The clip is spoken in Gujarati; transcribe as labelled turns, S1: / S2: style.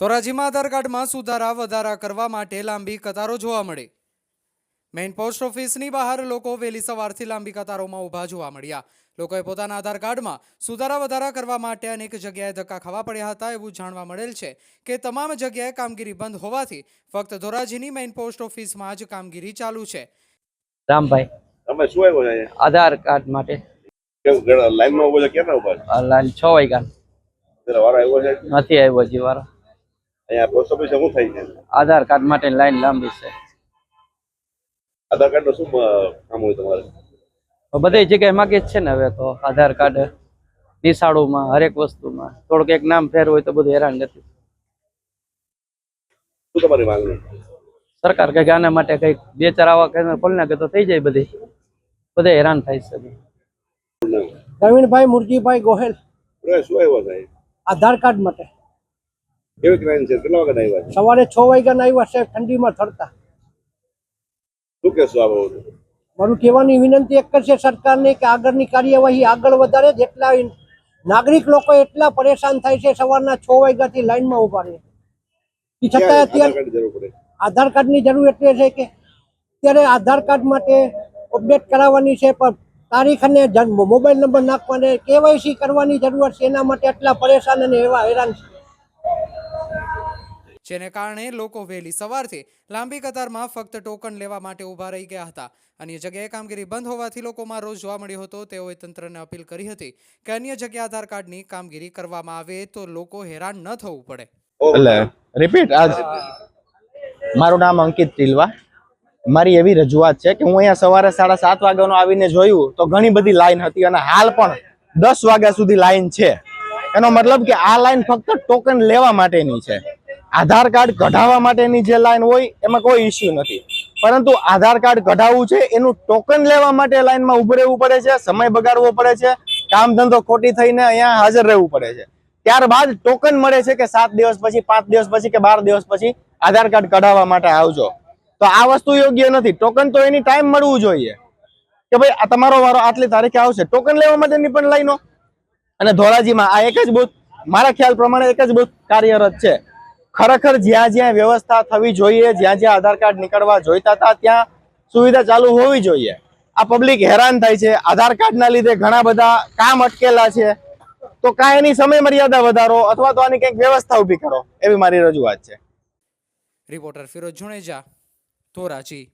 S1: ધોરાજીમાં આધાર કાર્ડમાં સુધારા વધારા કરવા માટે લાંબી કતારો જોવા મળી. મેઇન પોસ્ટ ઓફિસની બહાર લોકો વહેલી સવારથી લાંબી કતારોમાં ઊભા જોવા મળ્યા. લોકોએ પોતાના આધાર કાર્ડમાં સુધારા વધારા કરવા માટે અનેક જગ્યાએ ધક્કા ખાવા પડ્યા હતા એવું જાણવા મળેલ છે કે તમામ જગ્યાએ કામગીરી બંધ હોવાથી ફક્ત ધોરાજીની મેઇન પોસ્ટ ઓફિસમાં જ કામગીરી ચાલુ છે.
S2: રામભાઈ
S3: તમે શું આવ્યો છે અહીંયા?
S2: આધાર કાર્ડ માટે.
S3: કેમ ઘણા લાઈનમાં ઊભો છે? ક્યાં
S2: ઊભા લાઈન છ વાગ્યા.
S3: પેલા વારો આવ્યો છે?
S2: નથી આવ્યો હજી વાર.
S3: અહીંયા પોસ્ટ ઓફિસ શું થઈ છે?
S2: આધાર કાર્ડ માટે લાઈન લાંબી છે.
S3: આધાર કાર્ડનું શું કામ હોય તમારે?
S2: બધી જગ્યાએ માગે જ છે ને હવે તો આધાર કાર્ડ નિશાળોમાં હરેક વસ્તુમાં. થોડુંક એક નામ ફેર હોય તો બધું હેરાન નથી.
S3: શું તમારી માંગણી?
S2: સરકાર કંઈક આના માટે કંઈક બે ચાર આવા કેન્દ્ર ખોલી નાખે તો થઈ જાય બધી. બધા હેરાન થાય છે.
S4: પ્રવીણભાઈ મુરજીભાઈ ગોહેલ.
S3: શું આવ્યો સાહેબ?
S4: આધાર કાર્ડ માટે.
S3: કેવી ક્રાઇમ છે? કેટલા વાગે આવ્યા છે?
S4: સવારે છ વાગ્યાના આવ્યા સાહેબ ઠંડીમાં થરતા
S3: શું કહેશો આ બાબતે?
S4: મારું કહેવાની વિનંતી એક જ છે સરકારને કે આગળની કાર્યવાહી આગળ વધારે જેટલા નાગરિક લોકો એટલા પરેશાન થાય છે સવારના છ વાગ્યાથી લાઈનમાં ઊભા રહે. એ છતાં અત્યારે આધાર કાર્ડની જરૂર એટલે છે કે અત્યારે આધાર કાર્ડ માટે અપડેટ કરાવવાની છે પણ તારીખ અને મોબાઈલ નંબર નાખવાને કેવાયસી કરવાની જરૂર છે એના માટે એટલા પરેશાન અને એવા હેરાન છે.
S1: જેને કારણે લોકો વહેલી સવારથી લાંબી કતારમાં ફક્ત ટોકન લેવા માટે ઊભા રહી ગયા હતા. અન્ય જગ્યાએ કામગીરી બંધ હોવાથી લોકોમાં રોષ જોવા મળ્યો હતો. તેઓએ તંત્રને અપીલ કરી હતી કે અન્ય જગ્યાએ આધાર કાર્ડની કામગીરી કરવામાં આવે તો લોકો હેરાન ન થવું પડે.
S5: એટલે રિપીટ આજ મારું નામ અંકિત તિલવા. મારી એવી રજૂઆત છે કે હું અહીંયા સવારે સાડા સાત વાગ્યાનો આવીને જોયું તો ઘણી બધી લાઈન હતી અને હાલ પણ દસ વાગ્યા સુધી લાઈન છે. એનો મતલબ કે આ લાઈન ફક્ત ટોકન લેવા માટેની છે. આધાર કાર્ડ કઢાવવા માટેની જે લાઈન હોય, એમાં કોઈ ઇસ્યુ નથી. પરંતુ આધાર કાર્ડ કઢાવવું છે, એનું ટોકન લેવા માટે લાઈનમાં ઉભું રહેવું પડે છે, સમય બગાડવો પડે છે, કામ ધંધો ખોટી થઈને અહીંયા હાજર રહેવું પડે છે. ત્યારબાદ ટોકન મળે છે કે સાત દિવસ પછી, પાંચ દિવસ પછી કે બાર દિવસ પછી આધાર કાર્ડ કઢાવવા માટે આવજો. તો આ વસ્તુ યોગ્ય નથી. ટોકન તો એની ટાઈમ મળવું જોઈએ. કે ભાઈ, આ તમારો વારો આટલી તારીખે આવશે. ટોકન લેવા માટેની પણ લાઈનો. અને ધોરાજીમાં આ એક જ બુથ, મારા ખ્યાલ પ્રમાણે એક જ બુથ કાર્યરત છે. ખરેખર જ્યાં જ્યાં વ્યવસ્થા થવી જોઈએ, જ્યાં જ્યાં આધાર કાર્ડ નીકળવા જોઈતા હતા, ત્યાં સુવિધા ચાલુ હોવી જોઈએ. આ પબ્લિક હેરાન થાય છે. આધાર કાર્ડના લીધે ઘણા બધા કામ અટકેલા છે. તો કાંઈ એની સમય મર્યાદા વધારો અથવા તો આની કંઈક વ્યવસ્થા ઊભી કરો. એવી મારી રજૂઆત છે.
S1: રિપોર્ટર ફિરોજ જુણેજા ધોરાજી.